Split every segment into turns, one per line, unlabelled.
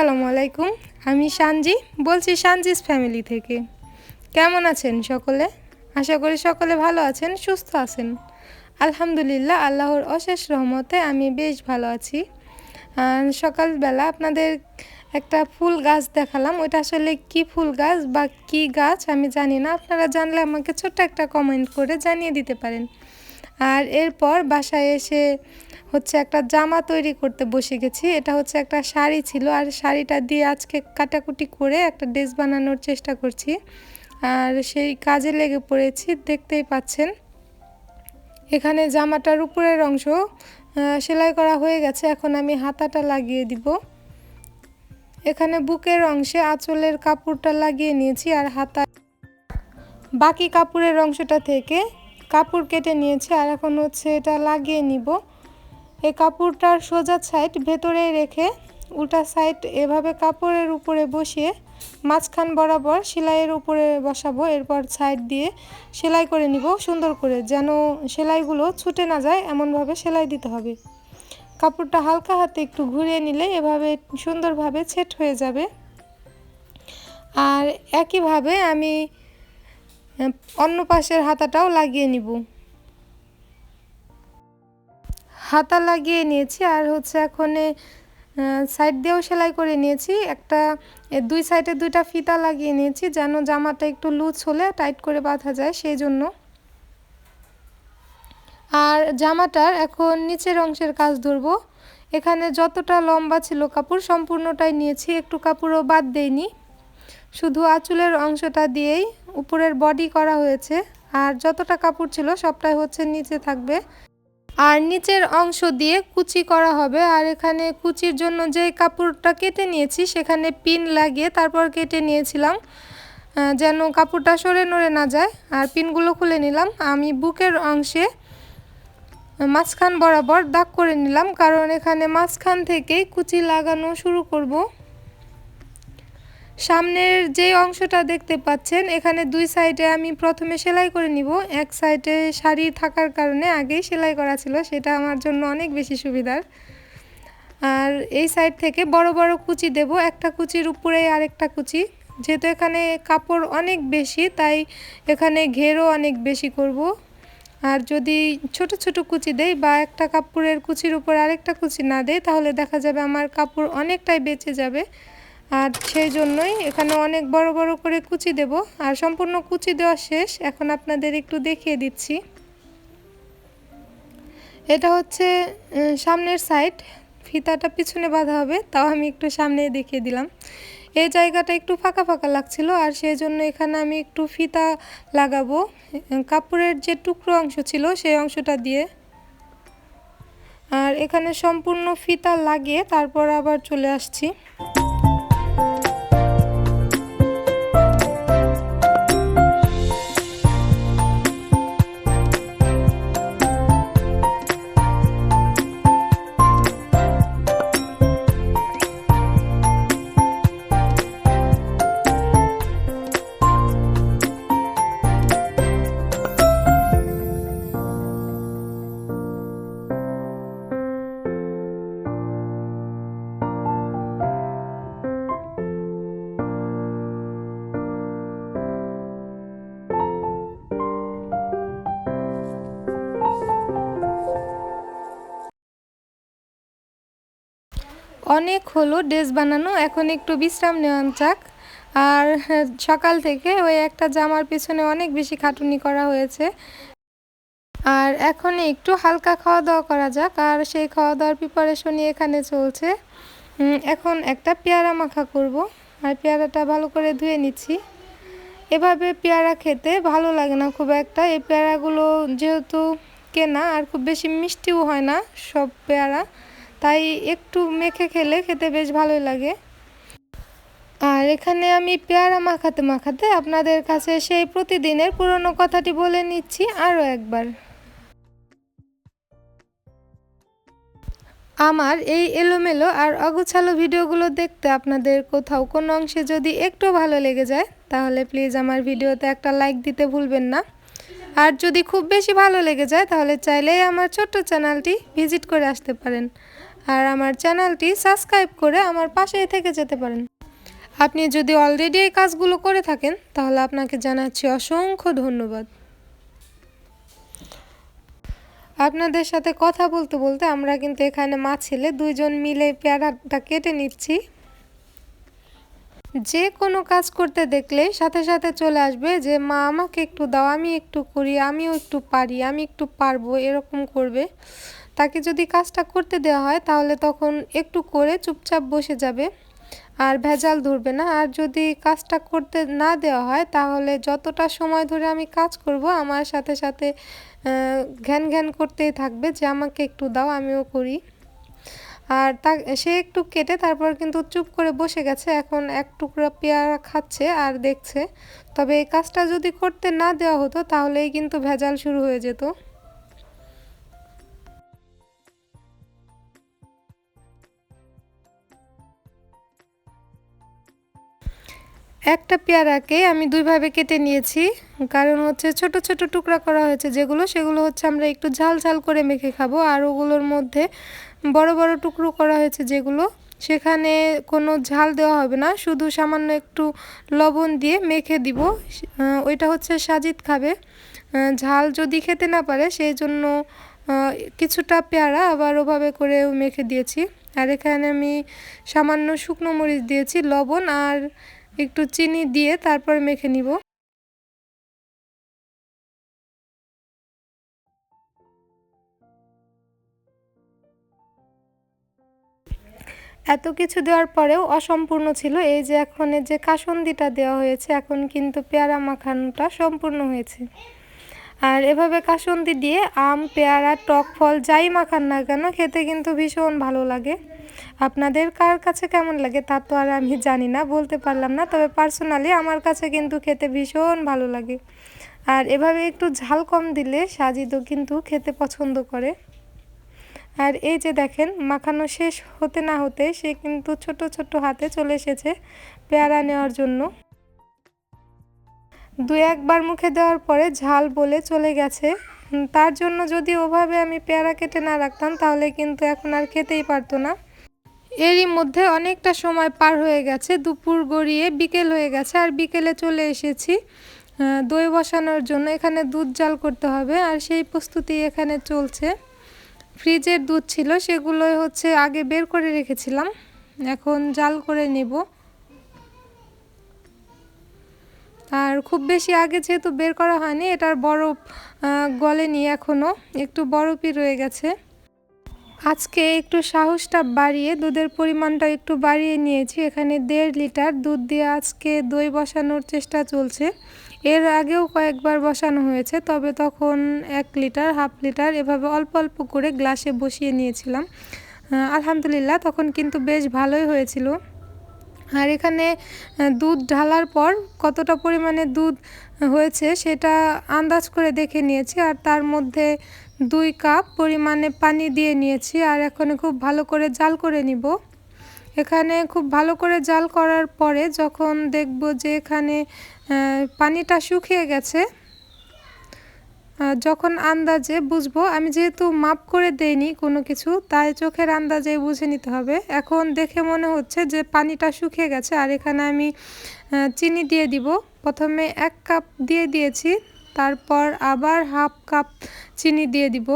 আসসালামু আলাইকুম। আমি সানজি, বলছি সানজিস ফ্যামিলি থেকে। কেমন আছেন সকলে? আশা করি সকলে ভালো আছেন, সুস্থ আছেন। আলহামদুলিল্লাহ, আল্লাহর অশেষ রহমতে আমি বেশ ভালো আছি। সকালবেলা আপনাদের একটা ফুল গাছ দেখালাম। ওইটা আসলে কি ফুল গাছ বা কি গাছ আমি জানি না। আপনারা জানলে আমাকে ছোট্ট একটা কমেন্ট করে জানিয়ে দিতে পারেন। আর এরপর বাসায় এসে হচ্ছে একটা জামা তৈরি করতে বসে গেছি। এটা হচ্ছে একটা শাড়ি ছিল আর শাড়িটা দিয়ে আজকে কাটাকুটি করে একটা ড্রেস বানানোর চেষ্টা করছি। আর সেই কাজে লেগে পড়েছি, দেখতেই পাচ্ছেন। এখানে জামাটার উপরের অংশ সেলাই করা হয়ে গেছে, এখন আমি হাতাটা লাগিয়ে দিব। এখানে বুকের অংশে আঁচলের কাপড়টা লাগিয়ে নিয়েছি আর হাতা বাকি কাপড়ের অংশটা থেকে কাপড় কেটে নিয়েছি আর এখন হচ্ছে এটা লাগিয়ে নিব। এই কাপড়টার সোজা সাইড ভেতরে রেখে উল্টা সাইড এভাবে কাপড়ের উপরে বসিয়ে মাঝখান বরাবর সেলাইয়ের উপরে বসাবো। এরপর সাইড দিয়ে সেলাই করে নিব সুন্দর করে যেন সেলাইগুলো ছুটে না যায়, এমনভাবে সেলাই দিতে হবে। কাপড়টা হালকা হাতে একটু ঘুরিয়ে নিলে এভাবে সুন্দরভাবে ছেট হয়ে যাবে। আর একইভাবে আমি অন্য পাশের হাতাটাও লাগিয়ে নিব। হাতা লাগিয়ে নিয়েছি আর হচ্ছে এখন সাইড দিয়েও সেলাই করে নিয়েছি। একটা দুই সাইডে দুইটা ফিতা লাগিয়ে নিয়েছি যেন জামাটা একটু লুজ হলে টাইট করে বাঁধা যায় সেই জন্য। আর জামাটার এখন নিচের অংশের কাজ ধরবো। এখানে যতটা লম্বা ছিল কাপড় সম্পূর্ণটাই নিয়েছি, একটু কাপড়ও বাদ দেইনি। শুধু আঁচলের অংশটা দিয়েই উপরের বডি করা হয়েছে। আর যতটা কাপড় ছিল সবটাই হচ্ছে নিচে থাকবে। আর নিচের অংশ দিয়ে কুচি করা হবে। আর এখানে কুচির জন্য যে কাপড়টা কেটে নিয়েছি, সেখানে পিন লাগিয়ে তারপর কেটে নিয়েছিলাম। যেন কাপড়টা সরে নড়ে না যায়। আর পিনগুলো খুলে নিলাম। আমি বুকের অংশে মাঝখান বরাবর দাগ করে নিলাম। কারণ এখানে মাঝখান থেকেই কুচি লাগানো শুরু করব। সামনের যে অংশটা দেখতে পাচ্ছেন, এখানে দুই সাইডে আমি প্রথমে সেলাই করে নিব। এক সাইডে শাড়ি থাকার কারণে আগেই সেলাই করা ছিল, সেটা আমার জন্য অনেক বেশি সুবিধার। আর এই সাইড থেকে বড় বড় কুচি দেব, একটা কুচির উপরে আরেকটা কুচি। যেহেতু এখানে কাপড় অনেক বেশি, তাই এখানে ঘেরও অনেক বেশি করব। আর যদি ছোট ছোট কুচি দেই বা একটা কাপড়ের কুচির উপর আরেকটা কুচি না দেয় তাহলে দেখা যাবে আমার কাপড় অনেকটাই বেঁচে যাবে। আর সেই জন্যই এখানে অনেক বড় বড় করে কুচি দেব। আর সম্পূর্ণ কুচি দেওয়া শেষ। এখন আপনাদের একটু দেখিয়ে দিচ্ছি। এটা হচ্ছে সামনের সাইড। ফিতাটা পিছনে বাঁধা হবে, তাও আমি একটু সামনে দেখিয়ে দিলাম। এই জায়গাটা একটু ফাঁকা ফাঁকা লাগছিল, আর সেই জন্য এখানে আমি একটু ফিতা লাগাবো। কাপড়ের যে টুকরো অংশ ছিল, সেই অংশটা দিয়ে। আর এখানে সম্পূর্ণ ফিতা লাগিয়ে তারপর আবার চলে আসছি। অনেক হলো, ড্রেস বানানো। এখন একটু বিশ্রাম নেওয়া যাক। আর সকাল থেকে ওই একটা জামার পিছনে অনেক বেশি খাটুনি করা হয়েছে। আর এখন একটু হালকা খাওয়া দাওয়া করা যাক। আর সেই খাওয়া দাওয়ার প্রিপারেশনই এখানে চলছে। এখন একটা পেয়ারা মাখা করব। আর পেয়ারাটা ভালো করে ধুয়ে নিচ্ছি। এভাবে পেয়ারা খেতে ভালো লাগে না খুব একটা। এই পেয়ারাগুলো যেহেতু কেনা, আর খুব বেশি মিষ্টিও হয় না সব পেয়ারা। তাই একটু মেখে খেলে খেতে বেশ ভালোই লাগে। আর এখানে আমি পেয়ারা মাখাতে মাখাতে আপনাদের কাছে সেই প্রতিদিনের পুরনো কথাটি বলে নিচ্ছি আরও একবার। আমার এই এলোমেলো আর অগোছালো ভিডিওগুলো দেখতে আপনাদের কোথাও কোনো অংশে যদি একটু ভালো লেগে যায়, তাহলে প্লিজ আমার ভিডিওতে একটা লাইক দিতে ভুলবেন না। আর যদি খুব বেশি ভালো লেগে যায়, তাহলে চাইলেই আমার ছোট্ট চ্যানেলটি ভিজিট করে আসতে পারেন। আর আমার চ্যানেলটি সাবস্ক্রাইব করে আমার পাশেই থেকে যেতে পারেন। আপনি যদি অলরেডি এই কাজগুলো করে থাকেন, তাহলে আপনাকে জানাচ্ছি অসংখ্য ধন্যবাদ। আপনাদের সাথে কথা বলতে বলতে আমরা কিন্তু এখানে মা ছেলে দুইজন মিলে পেয়ারাটা কেটে নিচ্ছি। যে কোনো কাজ করতে দেখলে সাথে সাথে চলে আসবে যে, মা, আমাকে একটু দাও, আমি একটু করি, আমিও একটু পারি, আমি একটু পারব, এরকম করবে। তাকে যদি কাজটা করতে দেওয়া হয়, তাহলে তখন একটু করে চুপচাপ বসে যাবে আর ভেজাল ধরবে না। আর যদি কাজটা করতে না দেওয়া হয়, তাহলে যতটা সময় ধরে আমি কাজ করব, আমার সাথে সাথে ঘ্যান ঘ্যান করতেই থাকবে যে, আমাকে একটু দাও, আমিও করি। আর তা, সে একটু কেটে তারপর কিন্তু চুপ করে বসে গেছে। এখন এক টুকরা পেয়ারা খাচ্ছে আর দেখছে। তবে এই কাজটা যদি করতে না দেওয়া হতো, তাহলেই কিন্তু ভেজাল শুরু হয়ে যেত। একটা পেয়ারাকে আমি দুইভাবে কেটে নিয়েছি। কারণ হচ্ছে ছোট ছোট টুকরা করা হয়েছে যেগুলো, সেগুলো হচ্ছে আমরা একটু ঝাল ঝাল করে মেখে খাব। আর ওগুলোর মধ্যে বড় বড় টুকরো করা হয়েছে যেগুলো, সেখানে কোনো ঝাল দেওয়া হবে না। শুধু সামান্য একটু লবণ দিয়ে মেখে দিব। ওইটা হচ্ছে সাজিদ খাবে। ঝাল যদি খেতে না পারে, সেই জন্য কিছুটা পেয়ারা আবার ওভাবে করে মেখে দিয়েছি। আর এখানে আমি সামান্য শুকনো মরিচ দিয়েছি, লবণ আর একটু চিনি দিয়ে তারপর মেখে নিব। এত কিছু দেওয়ার পরেও অসম্পূর্ণ ছিল। এই যে এখন যে কাসন্দিটা দেওয়া হয়েছে, এখন কিন্তু পেয়ারা মাখানোটা সম্পূর্ণ হয়েছে। আর এভাবে কাসন্দি দিয়ে আম, পেয়ারা, টক ফল যাই মাখান না কেন, খেতে কিন্তু ভীষণ ভালো লাগে। আপনাদের কার কাছে কেমন লাগে তা তো আর আমি জানি না, বলতে পারলাম না, তবে পার্সোনালি আমার কাছে কিন্তু খেতে ভীষণ ভালো লাগে। আর এভাবে একটু ঝাল কম দিলে সাজিদও কিন্তু খেতে পছন্দ করে। আর এই যে দেখেন, মাখানো শেষ হতে না হতে সে কিন্তু ছোট ছোট হাতে চলে এসেছে পেয়ারা নেওয়ার জন্য। দু একবার মুখে দেওয়ার পরে ঝাল বলে চলে গেছে। তার জন্য যদি ওভাবে আমি পেয়ারা কেটে না রাখতাম, তাহলে কিন্তু এখন আর খেতেই পারতো না। এরই মধ্যে অনেকটা সময় পার হয়ে গেছে, দুপুর গড়িয়ে বিকেল হয়ে গেছে, আর বিকেলে চলে এসেছি দই বসানোর জন্য। এখানে দুধ জাল করতে হবে, আর সেই প্রস্তুতি এখানে চলছে। ফ্রিজের দুধ ছিল সেগুলো হচ্ছে আগে বের করে রেখেছিলাম, এখন জাল করে নেব। আর খুব বেশি আগে যেহেতু বের করা হয়নি, এটার বরফ গলেনি এখনও একটু বরফই রয়ে গেছে। আজকে একটু সাহসটা বাড়িয়ে, দুধের পরিমাণটা একটু বাড়িয়ে নিয়েছি। এখানে দেড় লিটার দুধ দিয়ে আজকে দই বসানোর চেষ্টা চলছে। এর আগেও কয়েকবার বসানো হয়েছে, তবে তখন এক লিটার, হাফ লিটার এভাবে অল্প অল্প করে গ্লাসে বসিয়ে নিয়েছিলাম। আলহামদুলিল্লাহ, তখন কিন্তু বেশ ভালোই হয়েছিল। আর এখানে দুধ ঢালার পর কতটা পরিমাণে দুধ হয়েছে সেটা আন্দাজ করে দেখে নিয়েছি। আর তার মধ্যে দুই কাপ পরিমাণে পানি দিয়ে নিয়েছি আর এখন খুব ভালো করে জাল করে নিব। এখানে খুব ভালো করে জাল করার পরে যখন দেখব যে এখানে পানিটা শুকিয়ে গেছে যখন আন্দাজে বুঝব, আমি যেহেতু মাপ করে দেইনি কোনো কিছু, তাই চোখের আন্দাজে বুঝে নিতে হবে। এখন দেখে মনে হচ্ছে যে পানিটা শুকিয়ে গেছে, আর এখানে আমি চিনি দিয়ে দিব। প্রথমে এক কাপ দিয়ে দিয়েছি, তারপর আবার হাফ কাপ চিনি দিয়ে দিব।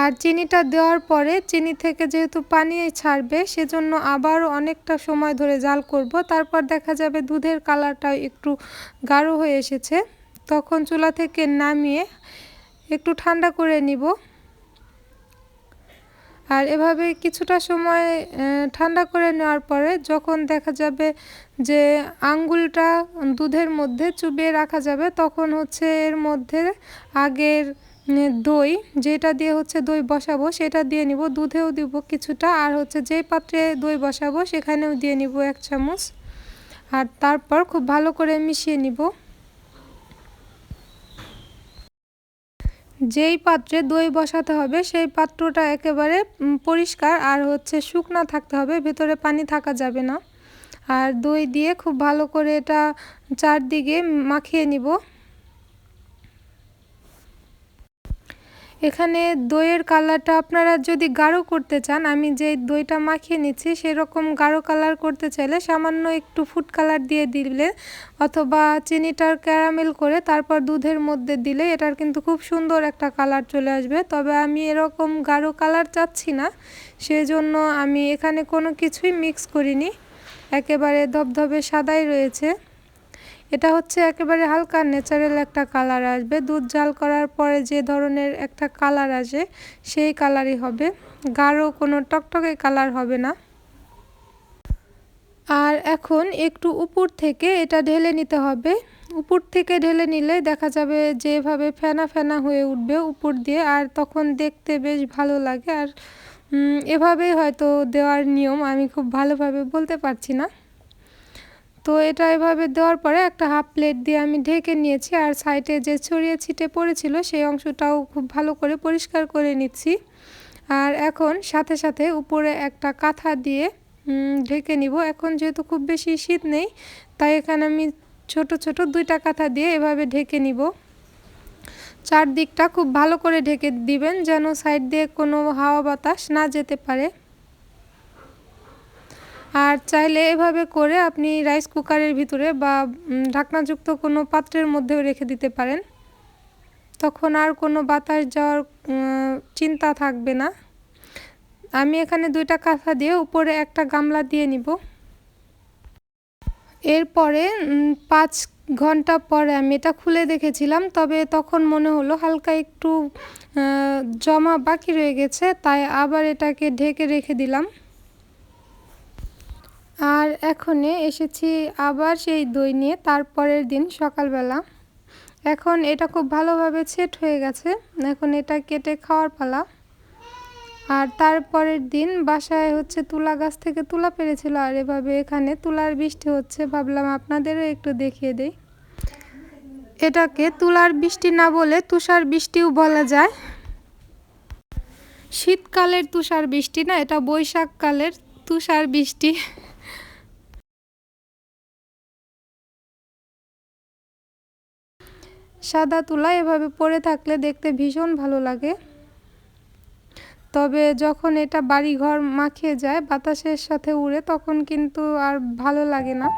আর চিনিটা দেওয়ার পরে, চিনি থেকে যেহেতু পানি ছাড়বে, সেজন্য আবারও অনেকটা সময় ধরে জাল করব। তারপর দেখা যাবে দুধের কালারটা একটু গাঢ় হয়ে এসেছে। তখন চুলা থেকে নামিয়ে একটু ঠান্ডা করে নিব। আর এভাবে কিছুটা সময় ঠান্ডা করে নেওয়ার পরে যখন দেখা যাবে যে আঙ্গুলটা দুধের মধ্যে চুবিয়ে রাখা যাবে, তখন হচ্ছে এর মধ্যে আগের দই, যেটা দিয়ে হচ্ছে দই বসাবো, সেটা দিয়ে নিব, দুধেও দিব কিছুটা, আর হচ্ছে যেই পাত্রে দই বসাবো, সেখানেও দিয়ে নিব এক চামচ। আর তারপর খুব ভালো করে মিশিয়ে নিব। যেই পাত্রে দই বসাতে হবে, সেই পাত্রটা একেবারে পরিষ্কার আর হচ্ছে শুকনা থাকতে হবে, ভেতরে পানি থাকা যাবে না। আর দই দিয়ে খুব ভালো করে এটা চারদিকে মাখিয়ে নিব। এখানে দইয়ের কালারটা আপনারা যদি গাঢ় করতে চান, আমি যে দইটা মাখিয়ে নিচ্ছি সেরকম গাঢ় কালার করতে চাইলে সামান্য একটু ফুড কালার দিয়ে দিলে অথবা চিনিটার ক্যারামেল করে তারপর দুধের মধ্যে দিলে এটার কিন্তু খুব সুন্দর একটা কালার চলে আসবে। তবে আমি এরকম গাঢ় কালার চাচ্ছি না, সেজন্য আমি এখানে কোনো কিছুই মিক্স করিনি। একেবারে ধবধবে সাদাই রয়েছে। এটা হচ্ছে একেবারে হালকা ন্যাচারাল একটা কালার আসবে। দুধ জাল করার পরে যে ধরনের একটা কালার আসে, সেই কালারই হবে। গাঢ় কোনো টকটকে কালার হবে না। আর এখন একটু উপর থেকে এটা ঢেলে নিতে হবে। উপর থেকে ঢেলে নিলে দেখা যাবে যেভাবে ফেনা ফেনা হয়ে উঠবে উপর দিয়ে, আর তখন দেখতে বেশ ভালো লাগে। আর এভাবেই হয়তো দেওয়ার নিয়ম আমি খুব ভালোভাবে বলতে পারছি না। তো এটা এভাবে দেওয়ার পরে একটা হাফ প্লেট দিয়ে আমি ঢেকে নিয়েছি আর সাইডে যে ছড়িয়ে ছিটে পড়েছিল সেই অংশটাও খুব ভালো করে পরিষ্কার করে নিচ্ছি। আর এখন সাথে সাথে উপরে একটা কাঁথা দিয়ে ঢেকে নিব। এখন যেহেতু খুব বেশি শীত নেই, তাই এখানে আমি ছোট ছোট দুইটা কাঁথা দিয়ে এভাবে ঢেকে নিব। চারদিকটা খুব ভালো করে ঢেকে দিবেন যেন সাইড দিয়ে কোনো হাওয়া বাতাস না যেতে পারে। আর চাইলে এভাবে করে আপনি রাইস কুকারের ভিতরে বা ঢাকনাযুক্ত কোনো পাত্রের মধ্যেও রেখে দিতে পারেন। তখন আর কোনো বাতাস যাওয়ার চিন্তা থাকবে না। আমি এখানে দুইটা কাঁথা দিয়ে উপরে একটা গামলা দিয়ে নিব। এরপরে পাঁচ ঘণ্টা পরে আমি এটা খুলে দেখেছিলাম, তবে তখন মনে হলো হালকা একটু জমা বাকি রয়ে গেছে, তাই আবার এটাকে ঢেকে রেখে দিলাম। আর এখনে এসেছি আবার সেই দই নিয়ে তারপরের দিন সকালবেলা। এখন এটা খুব ভালোভাবে সেট হয়ে গেছে। এখন এটা কেটে খাওয়ার পালা। আর তারপরের দিন বাসায় হচ্ছে তুলা গাছ থেকে তুলা পেরেছিল আর এভাবে এখানে তুলার বৃষ্টি হচ্ছে। ভাবলাম আপনাদেরও একটু দেখিয়ে দেই। এটাকে তুলার বৃষ্টি না বলে তুষার বৃষ্টিও বলা যায়। শীতকালের তুষার বৃষ্টি না, এটা বৈশাখকালের তুষার বৃষ্টি। সাদা তুলা এভাবে পরে থাকলে দেখতে ভীষণ ভালো লাগে। তবে যখন এটা বাড়ি ঘর মাখিয়ে যায়, বাতাসের সাথে উড়ে, তখন কিন্তু আর ভালো লাগে না।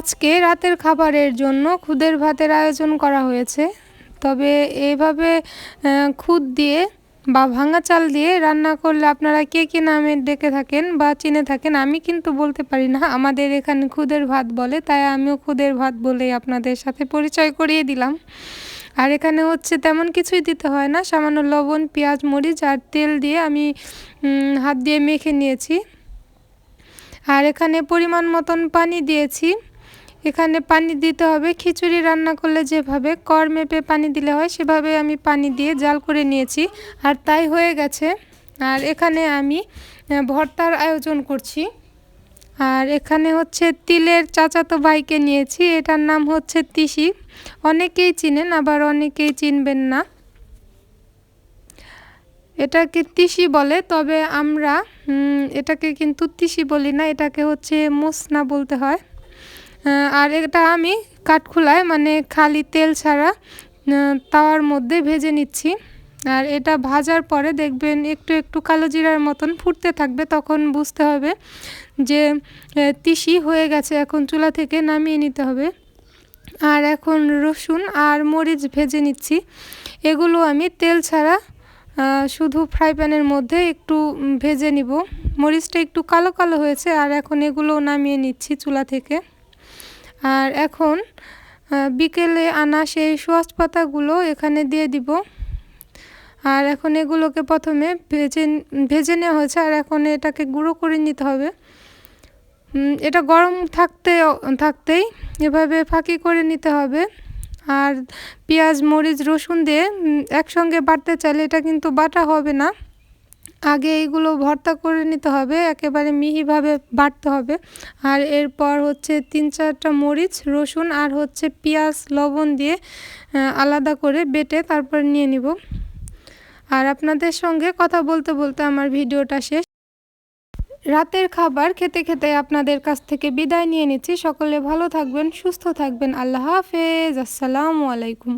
আজকে রাতের খাবারের জন্য খুদের ভাতের আয়োজন করা হয়েছে। তবে এভাবে খুদ দিয়ে বা ভাঙা চাল দিয়ে রান্না করলে আপনারা কে কে নামে ডেকে থাকেন বা চিনে থাকেন আমি কিন্তু বলতে পারি না। আমাদের এখানে খুদের ভাত বলে, তাই আমিও খুদের ভাত বলে আপনাদের সাথে পরিচয় করিয়ে দিলাম। আর এখানে হচ্ছে তেমন কিছুই দিতে হয় না, সামান্য লবণ, পেঁয়াজ, মরিচ আর তেল দিয়ে আমি হাত দিয়ে মেখে নিয়েছি। আর এখানে পরিমাণ মতন পানি দিয়েছি। এখানে পানি দিতে হবে। খিচুড়ি রান্না করলে যেভাবে কর মেপে পানি দিলে হয়, সেভাবে আমি পানি দিয়ে জাল করে নিয়েছি। আর তাই হয়ে গেছে। আর এখানে আমি ভর্তার আয়োজন করছি। আর এখানে হচ্ছে তিলের চাচাতো ভাইকে নিয়েছি। এটার নাম হচ্ছে তিসি। অনেকেই চিনেন, আবার অনেকেই চিনবেন না। এটাকে তিসি বলে, তবে আমরা এটাকে কিন্তু তিসি বলি না। এটাকে হচ্ছে মোসনা বলতে হয়। আর এটা আমি কাঠখোলায় মানে খালি তেল ছাড়া তাওয়ার মধ্যে ভেজে নিচ্ছি। আর এটা ভাজার পরে দেখবেন একটু একটু কালো জিরার মতন ফুটতে থাকবে, তখন বুঝতে হবে যে তিসি হয়ে গেছে, এখন চুলা থেকে নামিয়ে নিতে হবে। আর এখন রসুন আর মরিচ ভেজে নিচ্ছি। এগুলো আমি তেল ছাড়া শুধু ফ্রাই প্যানের মধ্যে একটু ভেজে নিব। মরিচটা একটু কালো কালো হয়েছে, আর এখন এগুলো নামিয়ে নিচ্ছি চুলা থেকে। আর এখন বিকেলে আনা সেই সোয়াস পাতাগুলো এখানে দিয়ে দিব। আর এখন এগুলোকে প্রথমে ভেজে ভেজে নেওয়া হয়েছে আর এখন এটাকে গুঁড়ো করে নিতে হবে। এটা গরম থাকতে, থাকতেই এভাবে ফাঁকি করে নিতে হবে। আর পেঁয়াজ, মরিচ, রসুন দিয়ে একসঙ্গে বাটতে চাইলে এটা কিন্তু বাটা হবে না। আগে এইগুলো ভর্তা করে নিতে হবে, একেবারে মিহিভাবে বাটতে হবে। আর এরপর হচ্ছে তিন চারটা মরিচ, রসুন আর হচ্ছে পেঁয়াজ, লবণ দিয়ে আলাদা করে বেটে তারপর নিয়ে নিব। আর আপনাদের সঙ্গে কথা বলতে বলতে আমার ভিডিওটা শেষ। রাতের খাবার খেতে খেতে আপনাদের কাছ থেকে বিদায় নিয়ে নিচ্ছি। সকলে ভালো থাকবেন, সুস্থ থাকবেন। আল্লাহ হাফেজ। আসসালামু আলাইকুম।